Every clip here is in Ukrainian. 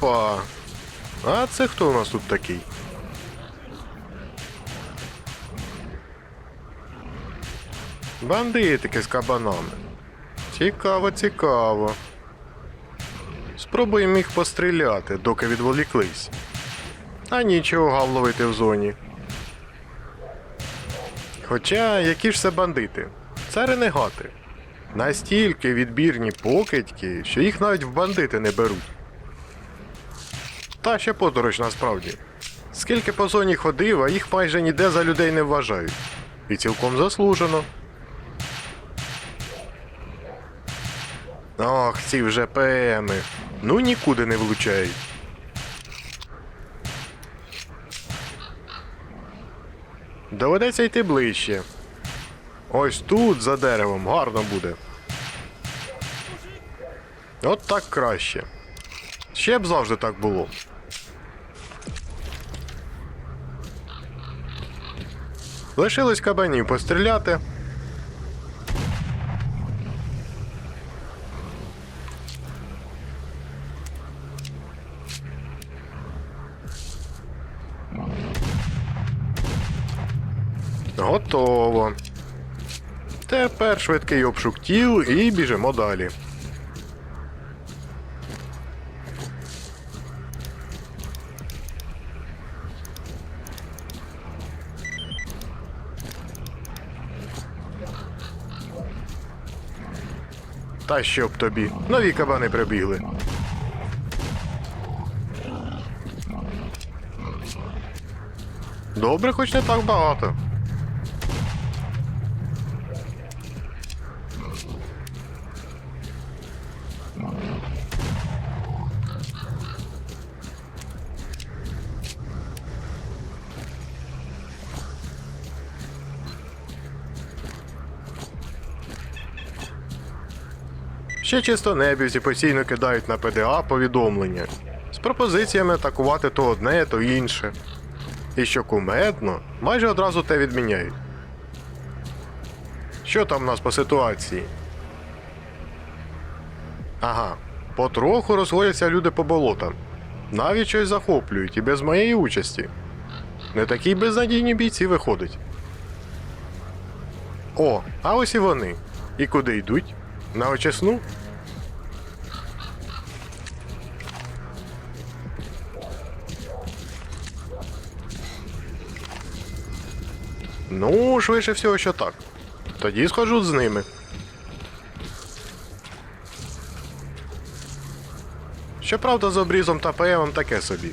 Опа. А це хто у нас тут такий? Бандитики з кабанами. Цікаво, цікаво. Спробуємо їх постріляти, доки відволіклись. А нічого гав ловити в зоні. Хоча, які ж це бандити? Це ренегати. Настільки відбірні покидьки, що їх навіть в бандити не беруть. Та ще подорож насправді. Скільки по зоні ходив, а їх майже ніде за людей не вважають. І цілком заслужено. Ох, ці вже ПМи. Ну нікуди не влучають. Доведеться йти ближче. Ось тут, за деревом, гарно буде. От так краще. Ще б завжди так було. Лишилось кабанів постріляти. Готово. Тепер швидкий обшук тіл і біжимо далі. Та щоб тобі, нові кабани прибігли. Добре, хоч не так багато. Ще чистонебівці постійно кидають на ПДА повідомлення з пропозиціями атакувати то одне, то інше. І що кумедно, майже одразу те відміняють. Що там у нас по ситуації? Ага, потроху розходяться люди по болотам. Навіть щось захоплюють і без моєї участі. Не такі безнадійні бійці виходять. О, а ось і вони. І куди йдуть? На очисну? Ну, швидше всього, що так. Тоді схожу з ними. Щоправда, з обрізом та ПМом таке собі.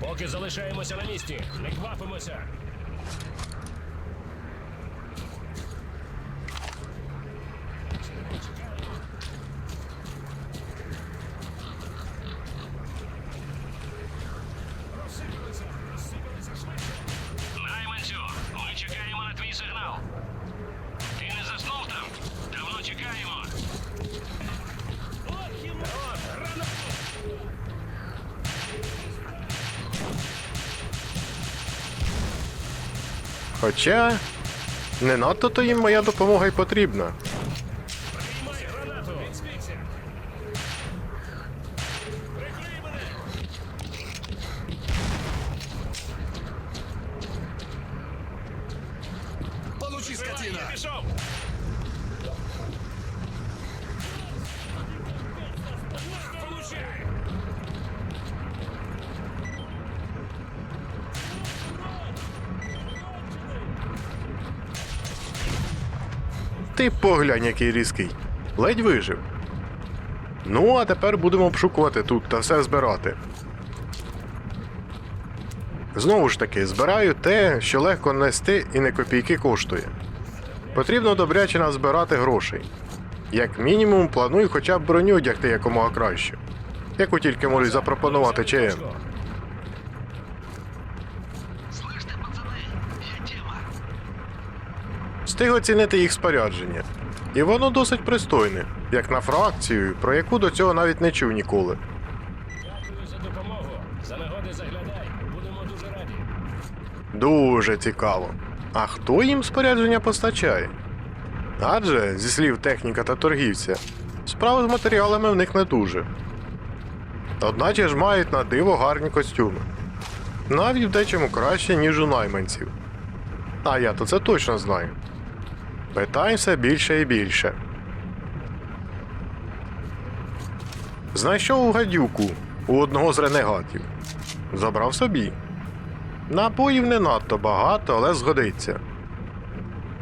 Поки залишаємося на місці, не квапимося. Хоча не надто то їм моя допомога й потрібна. Ти поглянь, який різкий. Ледь вижив. Ну, а тепер будемо обшукувати тут та все збирати. Знову ж таки, збираю те, що легко нести і не копійки коштує. Потрібно добряче назбирати грошей. Як мінімум, планую хоча б броню одягти якомога краще. Яку тільки можуть запропонувати ЧМ. Встиг оцінити їх спорядження. І воно досить пристойне, як на фракцію, про яку до цього навіть не чув ніколи. Дякую за допомогу. За нагоди заглядай. Будемо дуже раді. Дуже цікаво. А хто їм спорядження постачає? Адже, зі слів техніка та торгівця, справи з матеріалами в них не дуже. Одначе ж мають на диво гарні костюми. Навіть в дечому краще, ніж у найманців. А я то це точно знаю. Питань все більше і більше. Знайшов гадюку у одного з ренегатів. Забрав собі. Набоїв не надто багато, але згодиться.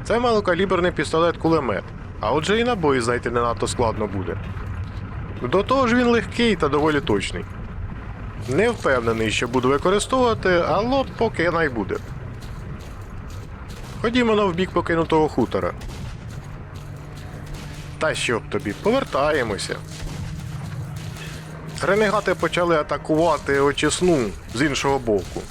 Це малокаліберний пістолет-кулемет, а отже і набої знайти не надто складно буде. До того ж він легкий та доволі точний. Не впевнений, що буду використовувати, але поки най буде. Ходімо на вбік покинутого хутора. Та що б тобі, повертаємося. Ренегати почали атакувати очисну з іншого боку.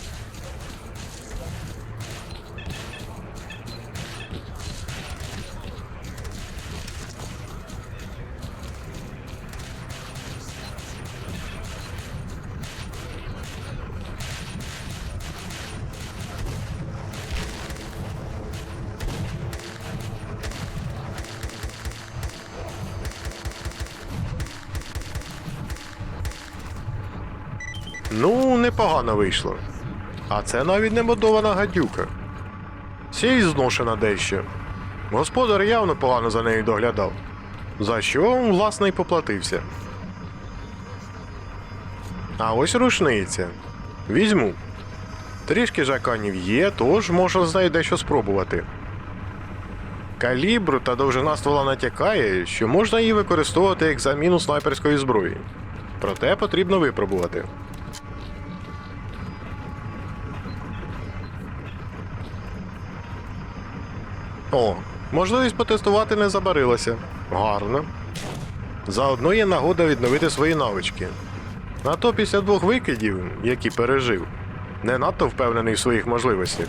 Ну, непогано вийшло. А це навіть не модована гадюка. Ще й зношена дещо. Господар явно погано за нею доглядав. За що, він, власне, й поплатився. А ось рушниця. Візьму. Трішки жаканів є, тож можна з нею дещо спробувати. Калібр та довжина ствола натякає, що можна її використовувати як заміну снайперської зброї. Проте потрібно випробувати. О, можливість потестувати не забарилася. Гарно. Заодно є нагода відновити свої навички. А то після двох викидів, які пережив, не надто впевнений в своїх можливостях.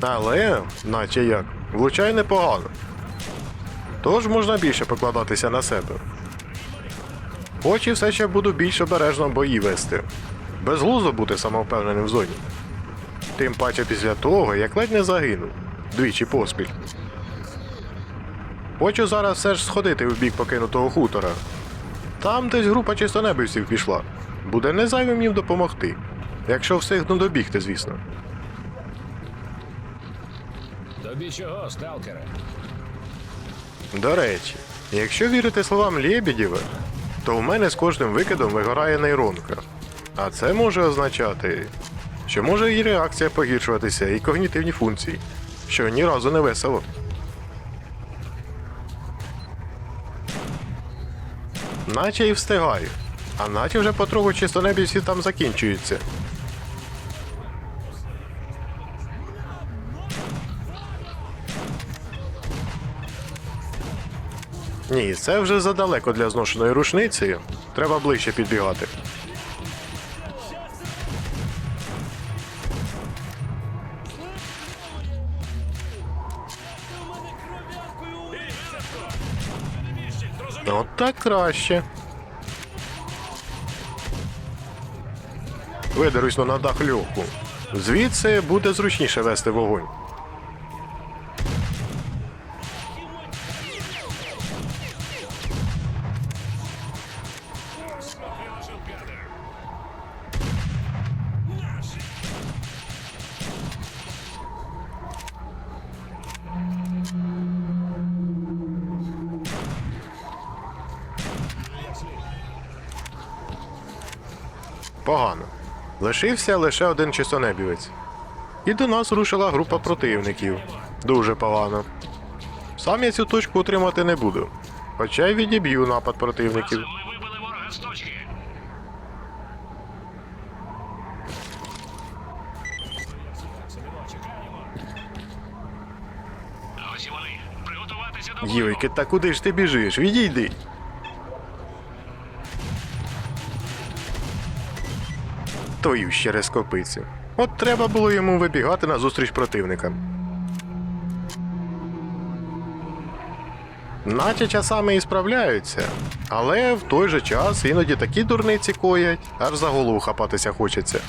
Але, наче як, влучай непогано. Тож можна більше покладатися на себе. Хоч і все ще буду більш обережно бої вести. Безглуздо бути самовпевненим в зоні. Тим паче після того, як ледь не загинув. Двічі поспіль. Хочу зараз все ж сходити в бік покинутого хутора. Там десь група чистонебивців пішла. Буде не зайвим їм допомогти. Якщо встигну добігти, звісно. Тобі чого, сталкере? До речі, якщо вірити словам Лєбідєва, то в мене з кожним викидом вигорає нейронка. А це може означати, що може і реакція погіршуватися, і когнітивні функції, що ні разу не весело. Наче і встигаю, а наче вже потроху чистонебівці там закінчуються. Ні, це вже задалеко для зношеної рушниці. Треба ближче підбігати. От так краще. Видерусь на дах льоху. Звідси буде зручніше вести вогонь. Погано. Лишився лише один чистонебівець. І до нас рушила група противників. Дуже погано. Сам я цю точку утримати не буду. Хоча й відіб'ю напад противників. Йойки, та куди ж ти біжиш? Відійди. Твою ще рескопицю. От треба було йому вибігати на зустріч противникам. Наче часами і справляються, але в той же час іноді такі дурниці коять, аж за голову хапатися хочеться.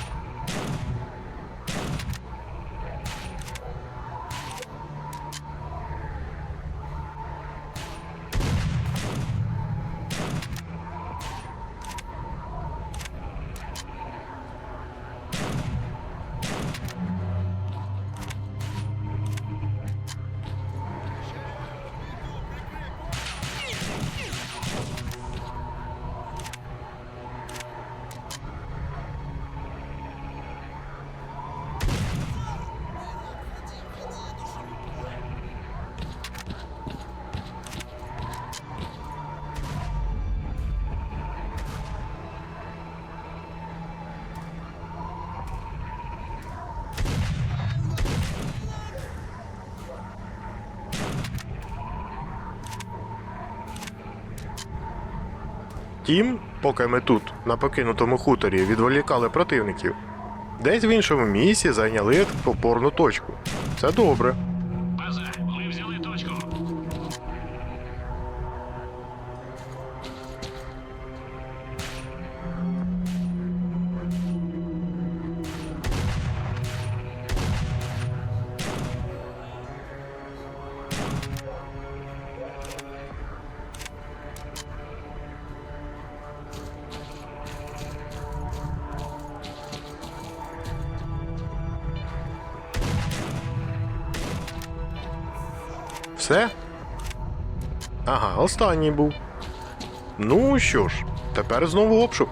Тім, поки ми тут, на покинутому хуторі, відволікали противників, десь в іншому місці зайняли опорну точку. Це добре. Все? Ага, останній був. Ну що ж, тепер знову обшук.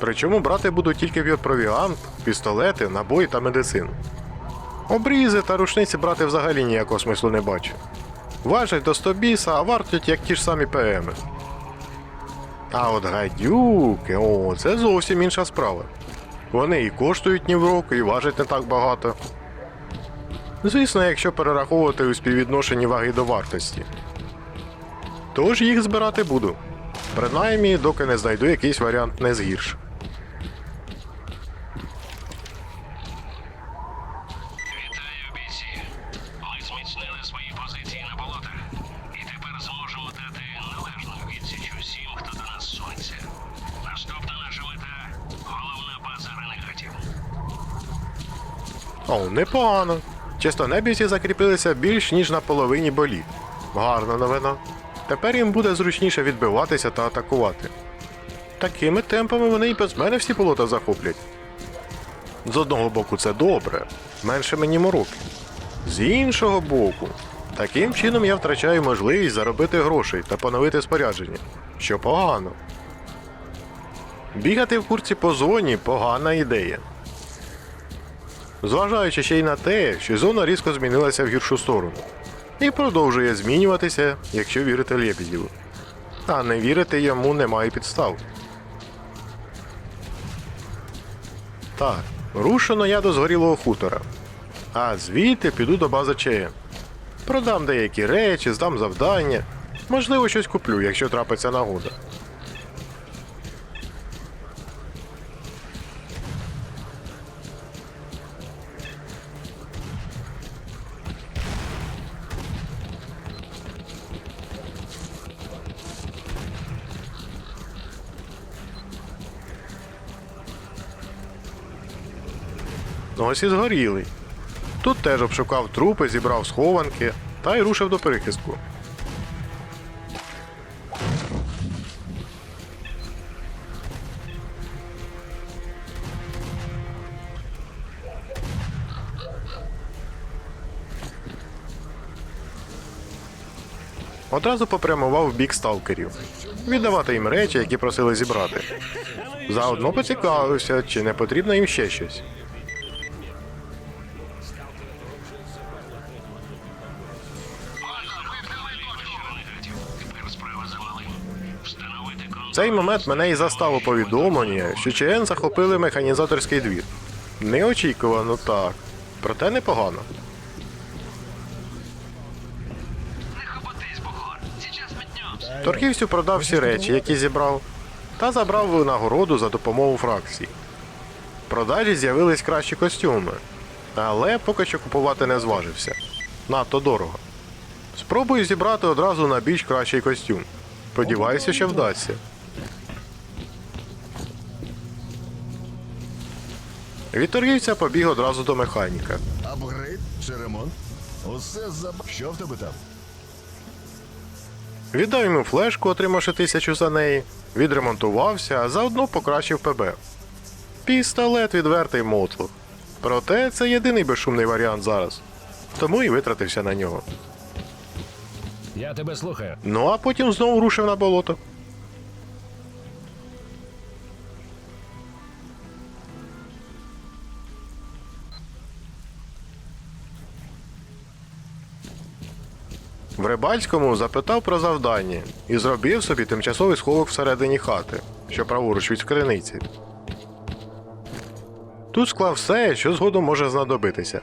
Причому брати буду тільки провіант, пістолети, набої та медицину. Обрізи та рушниці брати взагалі ніякого смислу не бачу. Важать до 100 біса, а вартять як ті ж самі ПМи. А от гадюки, о, це зовсім інша справа. Вони і коштують ні в року, і важать не так багато. Звісно, якщо перераховувати у співвідношенні ваги до вартості. Тож їх збирати буду. Принаймні, доки не знайду якийсь варіант не згірш. Вітаю, бійці. Ми зміцнили свої позиції на болотах. І тепер зможемо дати належну відсіч усім, хто до нас сунеться. Наступна наша мета головна база ренегатів. О, непогано. Чистонебівці закріпилися більш ніж на половині боліт. Гарна новина. Тепер їм буде зручніше відбиватися та атакувати. Такими темпами вони і без мене всі болота захоплять. З одного боку, це добре, менше мені мороки. З іншого боку, таким чином я втрачаю можливість заробити грошей та поновити спорядження, що погано. Бігати в курці по зоні погана ідея. Зважаючи ще й на те, що зона різко змінилася в гіршу сторону. І продовжує змінюватися, якщо вірити Лебедєву. А не вірити йому немає підстав. Так, рушено я до згорілого хутора. А звідти піду до бази ЧМ. Продам деякі речі, здам завдання. Можливо, щось куплю, якщо трапиться нагода. Ось і згорілий. Тут теж обшукав трупи, зібрав схованки та й рушив до перехистку. Одразу попрямував в бік сталкерів, віддавати їм речі, які просили зібрати. Заодно поцікавився, чи не потрібно їм ще щось. В цей момент мене і застало повідомлення, що ЧН захопили механізаторський двір. Неочікувано так. Проте непогано. Не хоботись, метнемся. Торгівцю продав всі речі, які зібрав, та забрав винагороду за допомогу фракції. продажі з'явились кращі костюми, але поки що купувати не зважився. Надто дорого. Спробую зібрати одразу на більш кращий костюм. Сподіваюся, що вдасться. Від торгівця побіг одразу до механіка. Апгрейд чи ремонт? Усе за що в тебе там? Віддав йому флешку, отримавши тисячу за неї, відремонтувався, а заодно покращив ПБ. Пістолет відвертий мотлух. Проте це єдиний безшумний варіант зараз. Тому і витратився на нього. Я тебе слухаю. Ну а потім знову рушив на болото. В Рибальському запитав про завдання і зробив собі тимчасовий сховок всередині хати, що праворуч від криниці. Тут склав все, що згодом може знадобитися.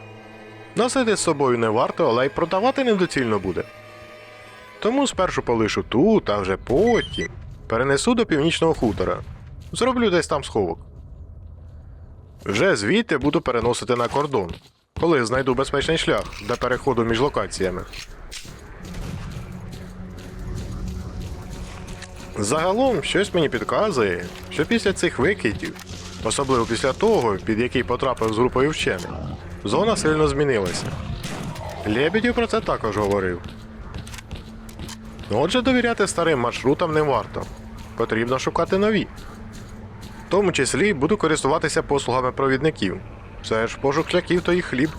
Носити з собою не варто, але й продавати недоцільно буде. Тому спершу полишу тут, а вже потім перенесу до північного хутора. Зроблю десь там сховок. Вже звідти буду переносити на кордон, коли знайду безпечний шлях для переходу між локаціями. Загалом щось мені підказує, що після цих викидів, особливо після того, під який потрапив з групою вчених, зона сильно змінилася. Лебедів про це також говорив. Отже, довіряти старим маршрутам не варто. Потрібно шукати нові. В тому числі буду користуватися послугами провідників. Це ж пошук шляхів то і хліб.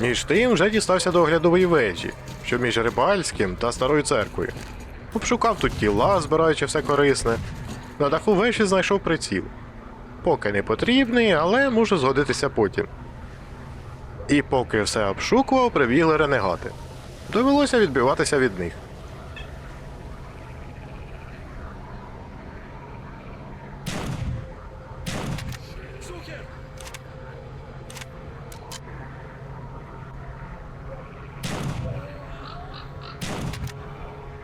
Між тим вже дістався до оглядової вежі, що між Рибальським та Старою церквою. Обшукав тут тіла, збираючи все корисне. На даху вежі знайшов приціл. Поки не потрібний, але можу згодитися потім. І поки все обшукував, прибігли ренегати. Довелося відбиватися від них.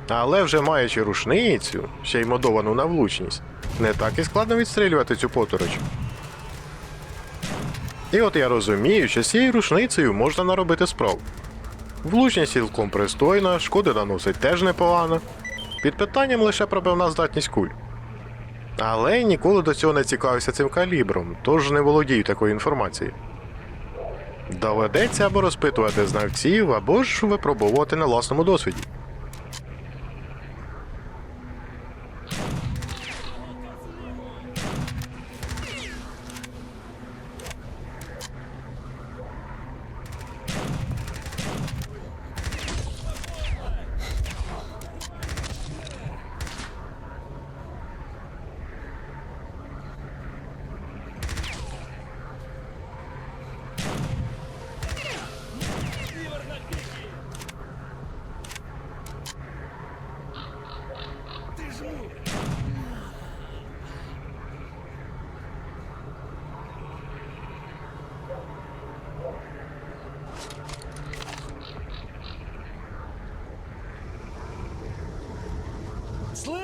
Але вже маючи рушницю, ще й модовану на влучність, не так і складно відстрілювати цю потороч. І от я розумію, що з цією рушницею можна наробити справ. Влучність цілком пристойна, шкоди наносить теж непогано. Під питанням лише пробивна здатність куль. Але ніколи до цього не цікавився цим калібром, тож не володію такою інформацією. Доведеться або розпитувати знавців, або ж випробовувати на власному досвіді.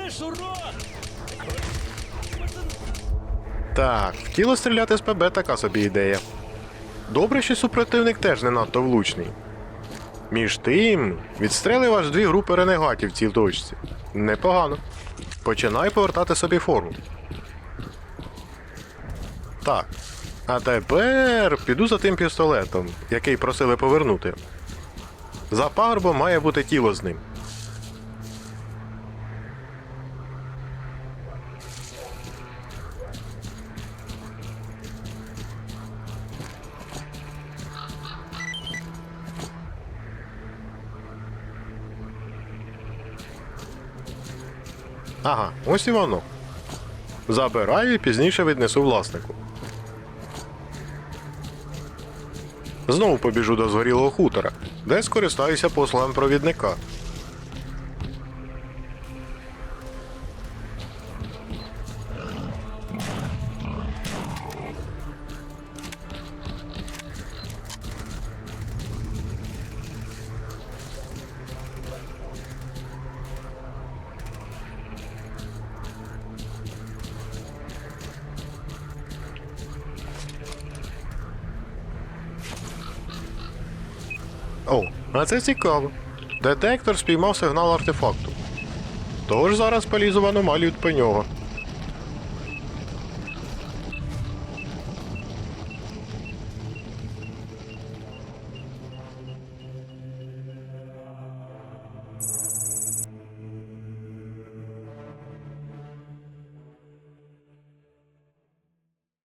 Слышь, урод! Так, тіло стріляти з ПБ така собі ідея. Добре, що супротивник теж не надто влучний. Між тим, відстрелив аж дві групи ренегатів в цій точці. Непогано. Починаю повертати собі форму. Так. А тепер піду за тим пістолетом, який просили повернути. За пагорбом має бути тіло з ним. Ага, ось і воно. Забираю і пізніше віднесу власнику. Знову побіжу до згорілого хутора, де скористаюся послугами провідника. А це цікаво. Детектор спіймав сигнал артефакту. Тож зараз полізу в аномалію по нього.